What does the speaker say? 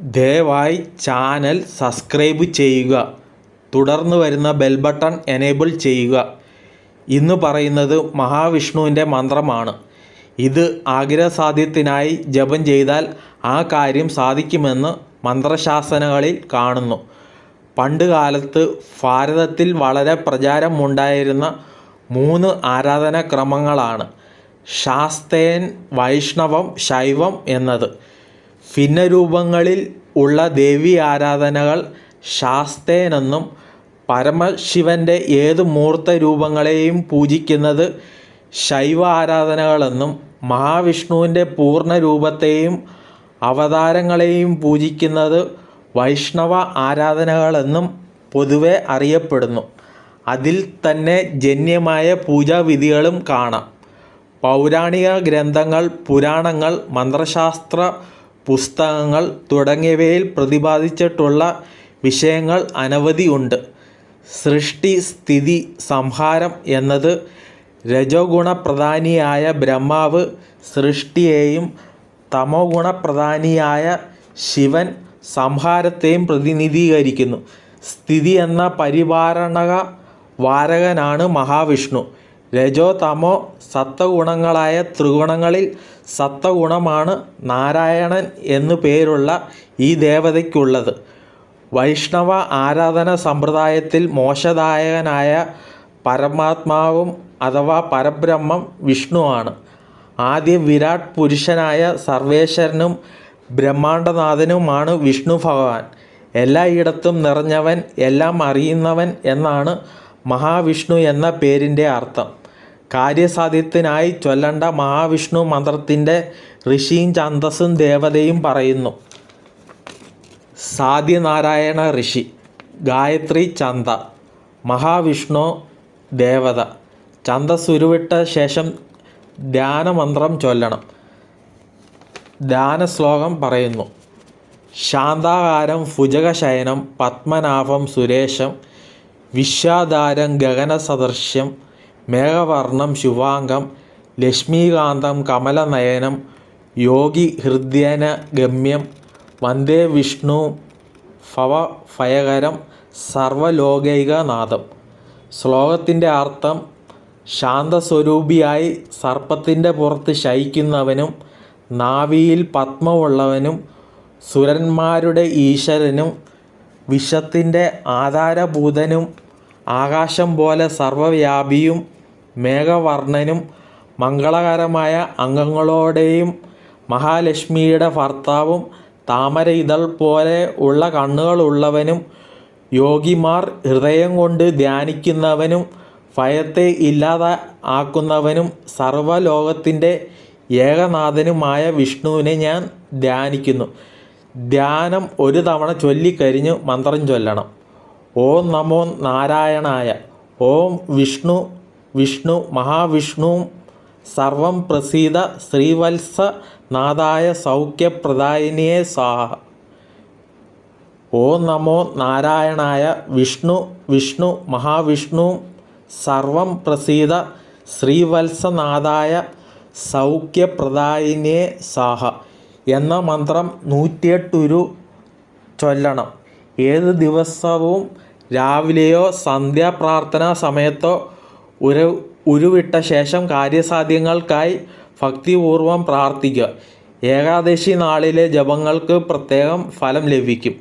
ദയവായി channel subscribe ചെയ്യുക. തുടർന്ന് വരുന്ന ബെൽ ബട്ടൺ എനേബിൾ ചെയ്യുക. ഇന്ന് പറയുന്നത് മഹാവിഷ്ണുവിന്റെ മന്ത്രമാണ്. ഇത് ആഗ്രഹസാധ്യത്തിനായി ജപം ചെയ്താൽ ആ കാര്യം സാധിക്കുമെന്ന് മന്ത്രശാസനകളിൽ കാണുന്നു. പണ്ട് കാലത്ത് ഭാരതത്തിൽ വളരെ പ്രചാരമുണ്ടായിരുന്ന മൂന്ന് ആരാധനാക്രമങ്ങളാണ്. ശാസ്തേൻ വൈഷ്ണവം ശൈവം എന്നത്. ഭിന്നരൂപങ്ങളിൽ ഉള്ള ദേവി ആരാധനകൾ ശാസ്തേനെന്നും പരമശിവന്റെ ഏത് മൂർത്ത രൂപങ്ങളെയും പൂജിക്കുന്നത് ശൈവ ആരാധനകളെന്നും മഹാവിഷ്ണുവിന്റെ പൂർണ രൂപത്തെയും അവതാരങ്ങളെയും പൂജിക്കുന്നത് വൈഷ്ണവ ആരാധനകളെന്നും പൊതുവെ അറിയപ്പെടുന്നു. അതിൽ തന്നെ ജന്യമായ പൂജാവിധികളും കാണാം. പൗരാണിക ഗ്രന്ഥങ്ങൾ പുരാണങ്ങൾ മന്ത്രശാസ്ത്ര പുസ്തകങ്ങൾ തുടങ്ങിയവയിൽ പ്രതിപാദിച്ചിട്ടുള്ള വിഷയങ്ങൾ അനവധി ഉണ്ട്. സൃഷ്ടി സ്ഥിതി സംഹാരം എന്നത് രജോഗുണപ്രധാനിയായ ബ്രഹ്മാവ് സൃഷ്ടിയെയും തമോ ഗുണപ്രധാനിയായ ശിവൻ സംഹാരത്തെയും പ്രതിനിധീകരിക്കുന്നു. സ്ഥിതി എന്ന പരിപാലനക വാരകനാണ് മഹാവിഷ്ണു. രജോ തമോ സത്വഗുണങ്ങളായ ത്രിഗുണങ്ങളിൽ സത്വഗുണമാണ് നാരായണൻ എന്നു പേരുള്ള ഈ ദേവതയ്ക്കുള്ളത്. വൈഷ്ണവ ആരാധന സമ്പ്രദായത്തിൽ മോശദായകനായ പരമാത്മാവും അഥവാ പരബ്രഹ്മം വിഷ്ണുവാണ്. ആദ്യ വിരാട് പുരുഷനായ സർവേശ്വരനും ബ്രഹ്മാണ്ഡനാഥനുമാണ് വിഷ്ണു ഭഗവാൻ. എല്ലായിടത്തും നിറഞ്ഞവൻ എല്ലാം അറിയുന്നവൻ എന്നാണ് മഹാവിഷ്ണു എന്ന പേരിന്റെ അർത്ഥം. കാര്യസാധ്യത്തിനായി ചൊല്ലണ്ട മഹാവിഷ്ണു മന്ത്രത്തിന്റെ ഋഷിയും ഛന്ദസ്സും ദേവതയും പറയുന്നു. സാധ്യനാരായണ ഋഷി ഗായത്രി ചന്ത മഹാവിഷ്ണു ദേവത. ഛന്ദസ് ഉരുവിട്ട ശേഷം ധ്യാനമന്ത്രം ചൊല്ലണം. ധ്യാനശ്ലോകം പറയുന്നു. ശാന്താകാരം ഭുജകശയനം പത്മനാഭം സുരേശം വിശ്വാധാരം ഗഗനസദൃശ്യം മേഘവർണം ശുഭാംഗം ലക്ഷ്മീകാന്തം കമലനയനം യോഗി ഹൃദ്യന ഗമ്യം വന്ദേ വിഷ്ണു ഭവഭയകരം സർവലോകൈകനാഥം ശ്ലോകത്തിന്റെ അർത്ഥം ശാന്തസ്വരൂപിയായി സർപ്പത്തിന്റെ പുറത്ത് ശയിക്കുന്നവനും നാവിയിൽ പത്മമുള്ളവനും സുരന്മാരുടെ ഈശ്വരനും വിഷത്തിന്റെ ആധാരഭൂതനും ആകാശം പോലെ സർവവ്യാപിയും മേഘവർണനും മംഗളകരമായ അംഗങ്ങളോടെയും മഹാലക്ഷ്മിയുടെ ഭർത്താവും താമര ഇതൾ പോലെ ഉള്ള കണ്ണുകളുള്ളവനും യോഗിമാർ ഹൃദയം കൊണ്ട് ധ്യാനിക്കുന്നവനും ഭയത്തെ ഇല്ലാതെ ആക്കുന്നവനും സർവലോകത്തിന്റെ ഏകനാഥനുമായ വിഷ്ണുവിനെ ഞാൻ ധ്യാനിക്കുന്നു. ധ്യാനം ഒരു തവണ ചൊല്ലിക്കരിഞ്ഞു മന്ത്രം ചൊല്ലണം. ഓം നമോ നാരായണായ. ഓം വിഷ്ണു വിഷ്ണു മഹാവിഷ്ണു സർവം പ്രസീത ശ്രീവത്സ നാഥായ സൗഖ്യപ്രദായിനിയെ സ്വാഹ ഓ നമോ നാരായണായ വിഷ്ണു വിഷ്ണു മഹാവിഷ്ണു സർവം പ്രസീത ശ്രീവത്സനാഥായ സൗഖ്യപ്രദായിനിയെ സാഹ എന്ന മന്ത്രം നൂറ്റിയെട്ടുരു ചൊല്ലണം. ഏത് ദിവസവും രാവിലെയോ സന്ധ്യാപ്രാർത്ഥനാ സമയത്തോ ഉരു ഉരുവിട്ട ശേഷം കാര്യസാധ്യങ്ങൾക്കായി ഭക്തിപൂർവം പ്രാർത്ഥിക്കുക. ഏകാദശി നാളിലെ ജപങ്ങൾക്ക് പ്രത്യേകം ഫലം ലഭിക്കും.